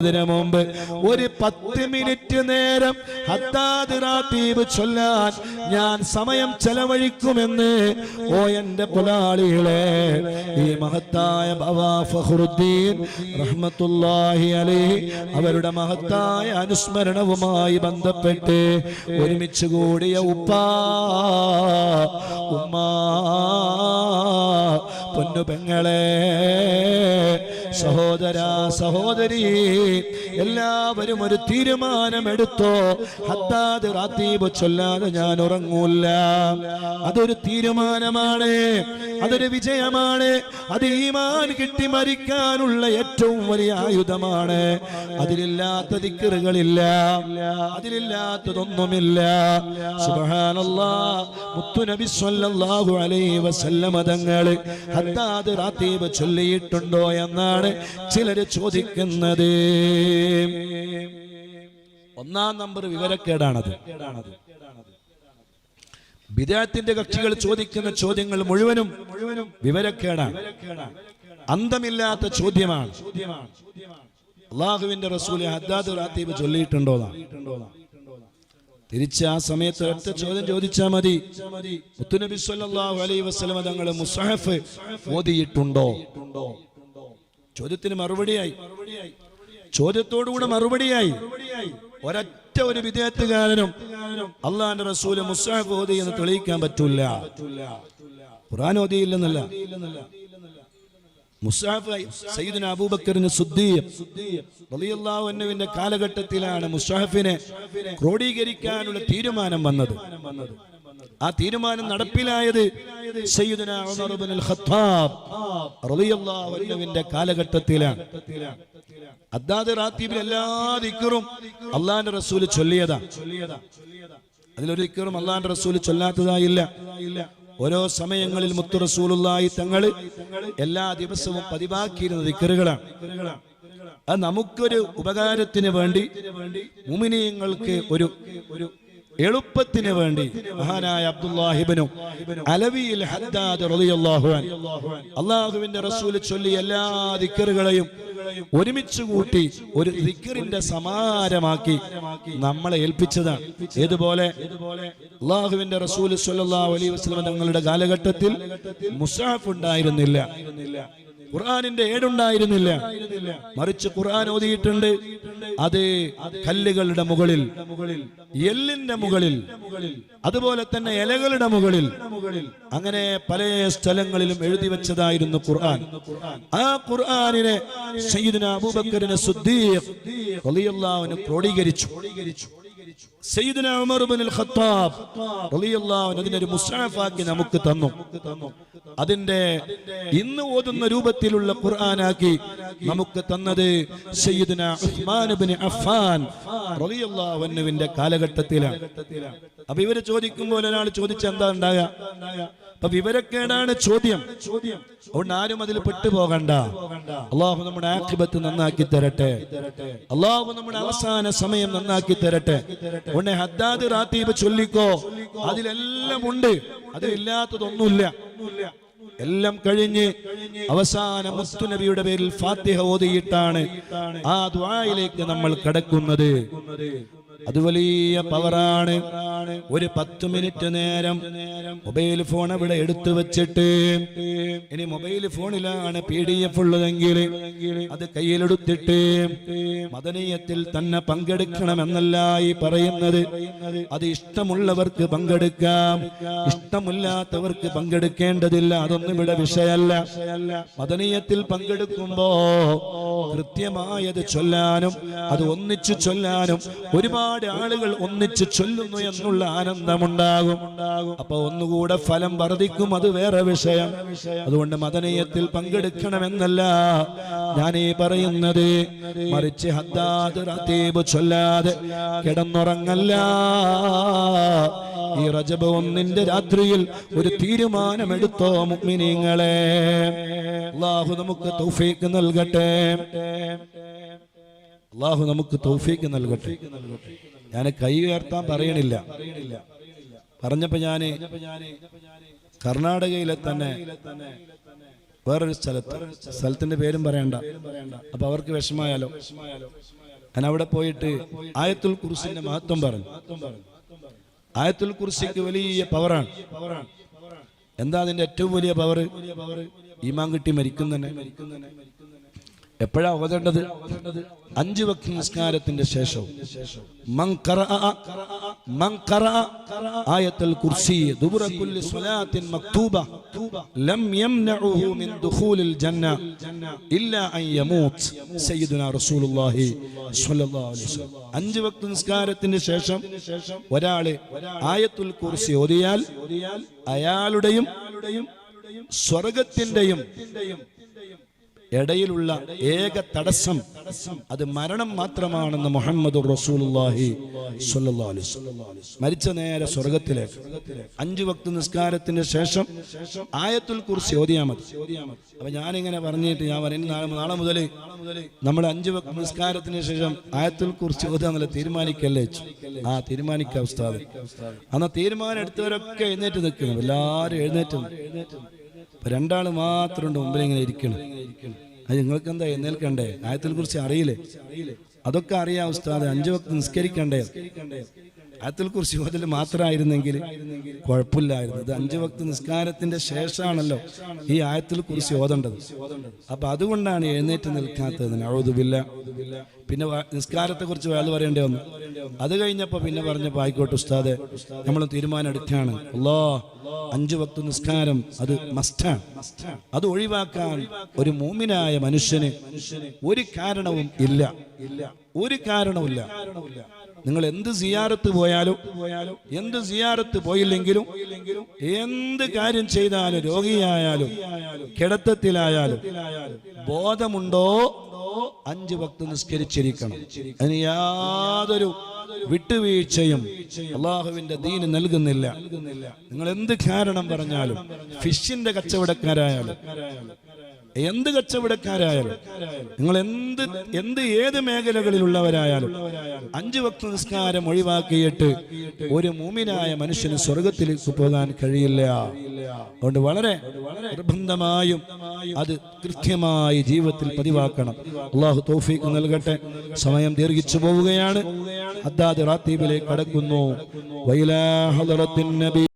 അതിനു മുമ്പ് ഒരു പത്ത് മിനിറ്റ് നേരം ഹദ്ദാദ് റാത്തീബ് ചൊല്ലാൻ ഞാൻ സമയം ചെലവഴിക്കുമെന്ന് ഓ എന്റെ പുലാളികളെ ഈ മഹത്തായ ബവാ ഫഖറുദ്ദീൻ റഹ്മത്തുള്ളാഹി അലൈഹി അവരുടെ മഹത്തായ അനുസ്മരണവുമായി ബന്ധപ്പെട്ട് ഒരുമിച്ച് കൂടിയ ഉപ്പാ ഉമ്മാ പൊന്നു പെങ്ങളെ സഹോദര സഹോദരി എല്ലാവരും ഒരു തീരുമാനമെടുത്തോ. ഹത്താദ് റാത്തീബ് ചൊല്ലാതെ ഞാൻ ഉറങ്ങൂല്ല. അതൊരു തീരുമാനമാണ് അതൊരു വിജയമാണ്. അത് ഈമാൻ കിട്ടി മരിക്കാനുള്ള ഏറ്റവും വലിയ ആയുധമാണ്. അതിലില്ലാത്ത ദിക്കറുകളില്ല അതിലില്ലാത്തതൊന്നുമില്ല. സുബ്ഹാനല്ലാ മുത്തുനബി സ്വല്ലല്ലാഹു അലൈഹി വസല്ലമ തങ്ങൾ റാത്തീബ് ചൊല്ലിയിട്ടുണ്ടോ എന്നാണ് ചിലര് ചോദിക്കുന്നത്. ഒന്നാം നമ്പർ വിവരക്കേടാണത്. വിദേഹത്തിന്റെ കക്ഷികൾ ചോദിക്കുന്ന ചോദ്യങ്ങൾ മുഴുവനും വിവരക്കേടാണ്. അന്തമില്ലാത്ത ചോദ്യമാണ്. അള്ളാഹുവിന്റെ റസൂൽ ഹദ്ദാദ് റാത്തീബ് ചൊല്ലിയിട്ടുണ്ടോ തിരിച്ച് ആ സമയത്ത് ഒറ്റ ചോദ്യം ചോദിച്ചാൽ മതി. മുത്തുനബി സല്ലല്ലാഹു അലൈഹി വസല്ലം തങ്ങൾ മുസഹഫ് ഓതിയിട്ടുണ്ടോ? ചോദ്യത്തിന് മറുപടിയായി. ചോദ്യത്തോടുകൂടെ മറുപടിയായി. ഒരൊറ്റ ഒരു വിധേയത്തുകാരനും അള്ളാന്റെ റസൂൽ മുസാഫ് ഓതി എന്ന് തെളിയിക്കാൻ പറ്റൂല. ഖുർആൻ ഓതിയില്ലെന്നല്ല മുസാഫ് കാലഘട്ടത്തിലാണ് മുസാഫിനെ ക്രോഡീകരിക്കാനുള്ള തീരുമാനം വന്നത്. ആ തീരുമാനം നടപ്പിലായത് ഖത്താബ് കാലഘട്ടത്തിലാണ്. അദ്ദാദ് റാത്തീബിൽ എല്ലാ ദിക്കറും അള്ളാന്റെ റസൂൽ ചൊല്ലിയതാ. അതിലൊരു ദിക്കറും അള്ളാന്റെ റസൂൽ ചൊല്ലാത്തതായില്ല. ഓരോ സമയങ്ങളിൽ മുത്തു റസൂലുള്ളാഹി തങ്ങൾ എല്ലാ ദിവസവും പതിവാക്കിയിരുന്ന ദിക്കറുകളാണ് അത് നമുക്കൊരു ഉപകാരത്തിന് വേണ്ടി മുമിനിയങ്ങൾക്ക് ഒരു ഒരു എളുപ്പത്തിന് വേണ്ടി മഹാനായ അബ്ദുല്ലാഹിബനും അലവിയിൽ അള്ളാഹുവിന്റെ റസൂൽ ചൊല്ലി എല്ലാ ദിക്കറുകളെയും ഒരുമിച്ച് കൂട്ടി ഒരു ദിക്കറിന്റെ സമാരമാക്കി നമ്മളെ ഏൽപ്പിച്ചതാണ്. ഏതുപോലെ? അള്ളാഹുവിന്റെ റസൂൽ സ്വല്ലല്ലാഹു അലൈഹി വസല്ലം തങ്ങളുടെ കാലഘട്ടത്തിൽ മുസാഫ് ഉണ്ടായിരുന്നില്ല. ഖുർആാനിന്റെ ഏടുണ്ടായിരുന്നില്ല. മറിച്ച് ഖുർആൻ ഓതിയിട്ടുണ്ട്. അത് കല്ലുകളുടെ മുകളിൽ എല്ലിന്റെ മുകളിൽ അതുപോലെ തന്നെ ഇലകളുടെ മുകളിൽ അങ്ങനെ പല സ്ഥലങ്ങളിലും എഴുതി വെച്ചതായിരുന്നു ഖുർആൻ. ആ ഖുർആാനിനെ അബൂബക്കറിനെ ക്രോഡീകരിച്ചു. അതിനൊരു മുസ്ഹഫാക്കി നമുക്ക് തന്നു. അതിന്റെ ഇന്ന് ഓതുന്ന രൂപത്തിലുള്ള ഖുർആനാക്കി നമുക്ക് തന്നത് ഉസ്മാൻ ഇബ്നു അഫ്ഫാൻ റളിയല്ലാഹു അൻഹുവിന്റെ കാലഘട്ടത്തിലാണ്. അപ്പൊ ഇവർ ചോദിക്കുമ്പോൾ ഒരാൾ ചോദിച്ച എന്താ ഉണ്ടാകുക അപ്പൊ വിവരക്കേടാണ് ചോദ്യം. അതുകൊണ്ട് ആരും അതിൽ പെട്ടുപോകണ്ട. അള്ളാഹു നമ്മുടെ ആക്ഷിപത്ത് നന്നാക്കി തരട്ടെ. അള്ളാഹു നമ്മുടെ അവസാന സമയം നന്നാക്കി തരട്ടെ. ഉടനെ ഹദ്ദാദ് റാത്തീബ് ചൊല്ലിക്കോ? അതിലെല്ലാം ഉണ്ട്. അതിലില്ലാത്തതൊന്നുമില്ല. എല്ലാം കഴിഞ്ഞ് അവസാന മുസ്തുനബിയുടെ പേരിൽ ഫാത്തിഹ ഓതിയിട്ടാണ് ആ ദ്വായിലേക്ക് നമ്മൾ കടക്കുന്നത്. അത് വലിയ പവറാണ്. ഒരു പത്ത് മിനിറ്റ് നേരം മൊബൈൽ ഫോൺ അവിടെ എടുത്തു വെച്ചിട്ട് ഇനി മൊബൈൽ ഫോണിലാണ് പി ഡി എഫ് ഉള്ളതെങ്കിൽ അത് കയ്യിലെടുത്തിട്ട് മദനീയത്തിൽ തന്നെ പങ്കെടുക്കണമെന്നല്ല ഈ പറയുന്നത്. അത് ഇഷ്ടമുള്ളവർക്ക് പങ്കെടുക്കാം. ഇഷ്ടമില്ലാത്തവർക്ക് പങ്കെടുക്കേണ്ടതില്ല. അതൊന്നും ഇവിടെ വിഷയമല്ല. മദനീയത്തിൽ പങ്കെടുക്കുമ്പോ കൃത്യമായത് ചൊല്ലാനും അത് ഒന്നിച്ചു ചൊല്ലാനും ഒരുപാട് ആളുകൾ ഒന്നിച്ചു ചൊല്ലുന്നു എന്നുള്ള ആനന്ദമുണ്ടാകും. അപ്പൊ ഒന്നുകൂടെ ഫലം വർദ്ധിക്കും അത് വേറെ വിഷയം. അതുകൊണ്ട് മദനീയത്തിൽ പങ്കെടുക്കണമെന്നല്ല ഞാൻ ഈ പറയുന്നത്. മറിച്ച് ഹദ്ദാദ് റതീബ് ചൊല്ലാതെ കിടന്നുറങ്ങല്ല. ഈ റജബ് ഒന്നിന്റെ രാത്രിയിൽ ഒരു തീരുമാനമെടുത്തോ മുക്മിനീങ്ങളെ അള്ളാഹു നമുക്ക് തൗഫീക്ക് നൽകട്ടെ. അള്ളാഹു നമുക്ക് തൗഫീക്ക് നൽകട്ടെ. ഞാൻ കൈ ഉയർത്താൻ പറയണില്ല. പറഞ്ഞപ്പോ ഞാൻ കർണാടകയിലെ തന്നെ വേറൊരു സ്ഥലത്ത് സ്ഥലത്തിന്റെ പേരും പറയണ്ട. അപ്പൊ അവർക്ക് വിഷമായാലോ ഞാൻ അവിടെ പോയിട്ട് ആയത്തുൽ കുർസിന്റെ മഹത്വം പറഞ്ഞു. ആയത്തുൽ കുർസിക്ക് വലിയ പവറാണ്. എന്താ അതിന്റെ ഏറ്റവും വലിയ പവർ ഈമാൻ കിട്ടി മരിക്കുന്നതന്നെ തന്നെ എപ്പോഴാ ഓതേണ്ടത് അഞ്ചു വക്ത നിസ്കാരത്തിന്റെ ശേഷവും ആയത്തുൽ ലം മിൻ ദുഖൂലിൽ ജന്ന ഇല്ലാ അൻ യമൂത് റസൂലുള്ളാഹി സ്വല്ലല്ലാഹു അലൈഹി വസല്ലം. അഞ്ചു വക്ത നിസ്കാരത്തിന്റെ ശേഷം ഒരാൾ ആയത്തുൽ കുർസി ഓതിയാൽ അയാളുടെയും സ്വർഗത്തിന്റെയും ഇടയിലുള്ള ഏക തടസ്സം അത് മരണം മാത്രമാണെന്ന് മുഹമ്മദ് വസല്ലം. മരിച്ച നേരെ സ്വർഗത്തിലേക്ക്. അഞ്ചു വക്ത നിസ്കാരത്തിന് ശേഷം ആയത്തുൽ കുർസി ഓതിയാ മതി. അപ്പൊ ഞാനിങ്ങനെ പറഞ്ഞിട്ട് ഞാൻ പറയുന്നത് നാളെ നാളെ മുതൽ നമ്മൾ അഞ്ചു വക്ത നിസ്കാരത്തിന് ശേഷം ആയത്തുൽ കുർസി ഓതാന്നല്ല തീരുമാനിക്കല്ലേ ആ തീരുമാനിക്കാം ഉസ്താദ്. അന്ന് തീരുമാനം എടുത്തവരൊക്കെ എഴുന്നേറ്റ് നിൽക്കുന്നു. എല്ലാവരും എഴുന്നേറ്റ്. ഇപ്പൊ മാത്രം മാത്രമുണ്ട് മുമ്പിൽ ഇങ്ങനെ ഇരിക്കണം. അത് നിങ്ങൾക്ക് എന്താ എന്നേൽക്കണ്ടേ ആയത്തിനെ കുറിച്ച് അറിയില്ലേ? അതൊക്കെ അറിയാം ഉസ്താദ്. അഞ്ചു വക്ത് നിസ്കരിക്കണ്ടേ? ആയത്തിൽ കുറിച്ച് അതിൽ മാത്രമായിരുന്നെങ്കിൽ കുഴപ്പമില്ലായിരുന്നു. ഇത് അഞ്ചു വക്ത് നിസ്കാരത്തിന്റെ ശേഷമാണല്ലോ ഈ ആയത്തിൽ കുറിച്ച് ഓതേണ്ടത്. അപ്പൊ അതുകൊണ്ടാണ് എഴുന്നേറ്റ് നിൽക്കാത്തത്. നഴുതുമില്ല പിന്നെ നിസ്കാരത്തെ കുറിച്ച് വേല പറയേണ്ടി വന്നു. അത് കഴിഞ്ഞപ്പോ പിന്നെ പറഞ്ഞപ്പോ ആയിക്കോട്ടെ ഉസ്താദെ നമ്മൾ തീരുമാനം എടുക്കുകയാണ്. അല്ലോ അഞ്ചു വക്ത നിസ്കാരം അത് മസ്റ്റാണ് അത് ഒഴിവാക്കാൻ ഒരു മൂമിനായ മനുഷ്യന് ഒരു കാരണവും ഇല്ല. ഒരു കാരണവുമില്ല നിങ്ങൾ എന്ത് സിയാറത്ത് പോയാലും എന്ത് സിയാറത്ത് പോയില്ലെങ്കിലും എന്ത് കാര്യം ചെയ്താലും രോഗിയായാലും കിടത്തത്തിലായാലും ബോധമുണ്ടോ? അഞ്ച് ഭക്ത് നിസ്കരിച്ചിരിക്കണം. അതിന് യാതൊരു വിട്ടുവീഴ്ചയും അള്ളാഹുവിന്റെ ദീന് നൽകുന്നില്ല. നിങ്ങൾ എന്ത് കാരണം പറഞ്ഞാലും ഫിഷിന്റെ കച്ചവടക്കാരായാലും എന്ത് കച്ചവടക്കാരായാലും നിങ്ങൾ എന്ത് എന്ത് ഏത് മേഖലകളിലുള്ളവരായാലും അഞ്ചു വക്ത നിസ്കാരം ഒഴിവാക്കിയിട്ട് ഒരു മൂമിനായ മനുഷ്യന് സ്വർഗത്തിലേക്ക് പോകാൻ കഴിയില്ല. അതുകൊണ്ട് വളരെ നിർബന്ധമായും അത് കൃത്യമായി ജീവിതത്തിൽ പതിവാക്കണം. അള്ളാഹു തൗഫീഖ് നൽകട്ടെ. സമയം ദീർഘിച്ചു പോവുകയാണ്. അദ്ദാദ് റാത്തീബിലേക്ക് കടക്കുന്നു. നബി.